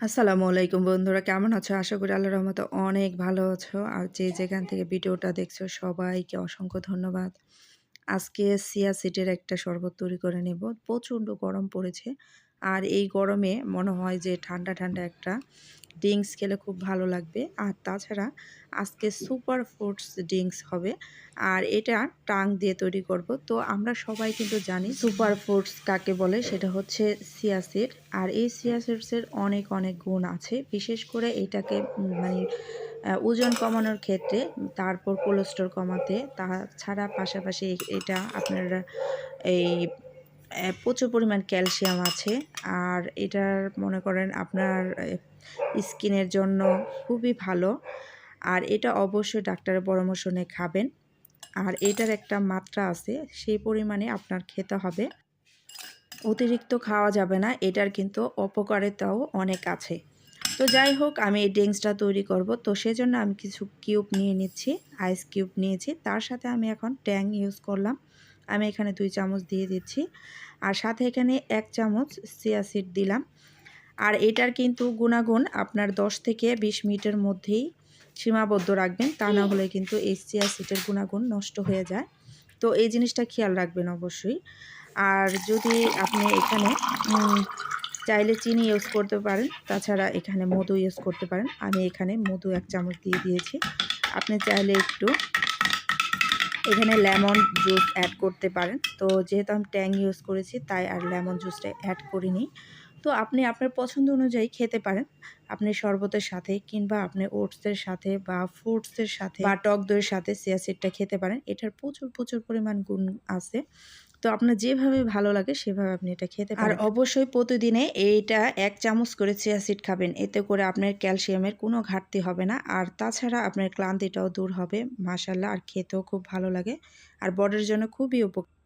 আসসালামু আলাইকুম বন্ধুরা, কেমন আছো? আশা করি আল্লাহর রহমতে অনেক ভালো আছো। আর যে যেখান থেকে ভিডিওটা দেখছ, সবাইকে অসংখ্য ধন্যবাদ। আজকে সিয়া সিটের একটা শরবত তৈরি করে নেব। প্রচণ্ড গরম পড়েছে। আর এই গরমে মনে হয় যে ঠান্ডা ঠান্ডা একটা ড্রিঙ্কস খেলে খুব ভালো লাগবে। আর তাছাড়া আজকে সুপার ফুডস ড্রিঙ্কস হবে আর এটা টাং দিয়ে তৈরি করব। তো আমরা সবাই কিন্তু জানি সুপার ফুডস কাকে বলে, সেটা হচ্ছে সিয়াসিড আর এই সিয়াসিডসের অনেক অনেক গুণ আছে। বিশেষ করে এটাকে মানে ওজন কমানোর ক্ষেত্রে, তারপর কোলেস্ট্রল কমাতে, তাছাড়া পাশাপাশি এটা আপনার এই প্রচুর পরিমাণ ক্যালসিয়াম আছে। আর এটার, মনে করেন আপনার স্কিনের জন্য খুবই ভালো। আর এটা অবশ্যই ডাক্তারের পরামর্শ নিয়ে খাবেন। আর এটার একটা মাত্রা আছে, সেই পরিমাণে আপনার খেতে হবে। অতিরিক্ত খাওয়া যাবে না, এটার কিন্তু অপকারিতাও অনেক আছে। তো যাই হোক, আমি এই ড্রিঙ্কসটা তৈরি করব। তো সেজন্য আমি কিছু কিউব নিয়ে নিচ্ছি, আইস কিউব নিয়েছি। তার সাথে আমি এখন ট্যাং ইউজ করলাম। আমি এখানে দুই চামচ দিয়ে দিচ্ছি। আর সাথে এখানে এক চামচ সিয়াসিড দিলাম। আর এটার কিন্তু গুণাগুণ আপনার 10 থেকে 20 মিনিটের মধ্যেই সীমাবদ্ধ রাখবেন। তা না হলে কিন্তু এই সিয়াসিডের গুণাগুণ নষ্ট হয়ে যায়। তো এই জিনিসটা খেয়াল রাখবেন অবশ্যই। আর যদি আপনি এখানে চাইলে চিনি ইউজ করতে পারেন, তাছাড়া এখানে মধু ইউজ করতে পারেন। আমি এখানে মধু এক চামচ দিয়ে দিয়েছি। আপনি চাইলে একটু এখানে লেমন জুস অ্যাড করতে পারেন। তো যেহেতু আমি ট্যাং ইউজ করেছি, তাই আর লেমন জুসটা অ্যাড করিনি। তো আপনি আপনার পছন্দ অনুযায়ী খেতে পারেন। আপনি শরবতের সাথে কিংবা আপনি ওটসের সাথে বা ফ্রুটসের সাথে বা টক দইয়ের সাথে সিয়াসিডটা খেতে পারেন। এটার প্রচুর প্রচুর পরিমাণ গুণ আছে। তো আপনার যেভাবে ভালো লাগে সেভাবে আপনি এটা খেতে পারেন। আর অবশ্যই প্রতিদিনে এইটা এক চামচ করে চিয়াসিড খাবেন। এতে করে আপনার ক্যালসিয়ামের কোনো ঘাটতি হবে না। আর তাছাড়া আপনার ক্লান্তিটাও দূর হবে। মাসাল্লাহ আর খেতেও খুব ভালো লাগে। আর বডির জন্য খুবই উপকার।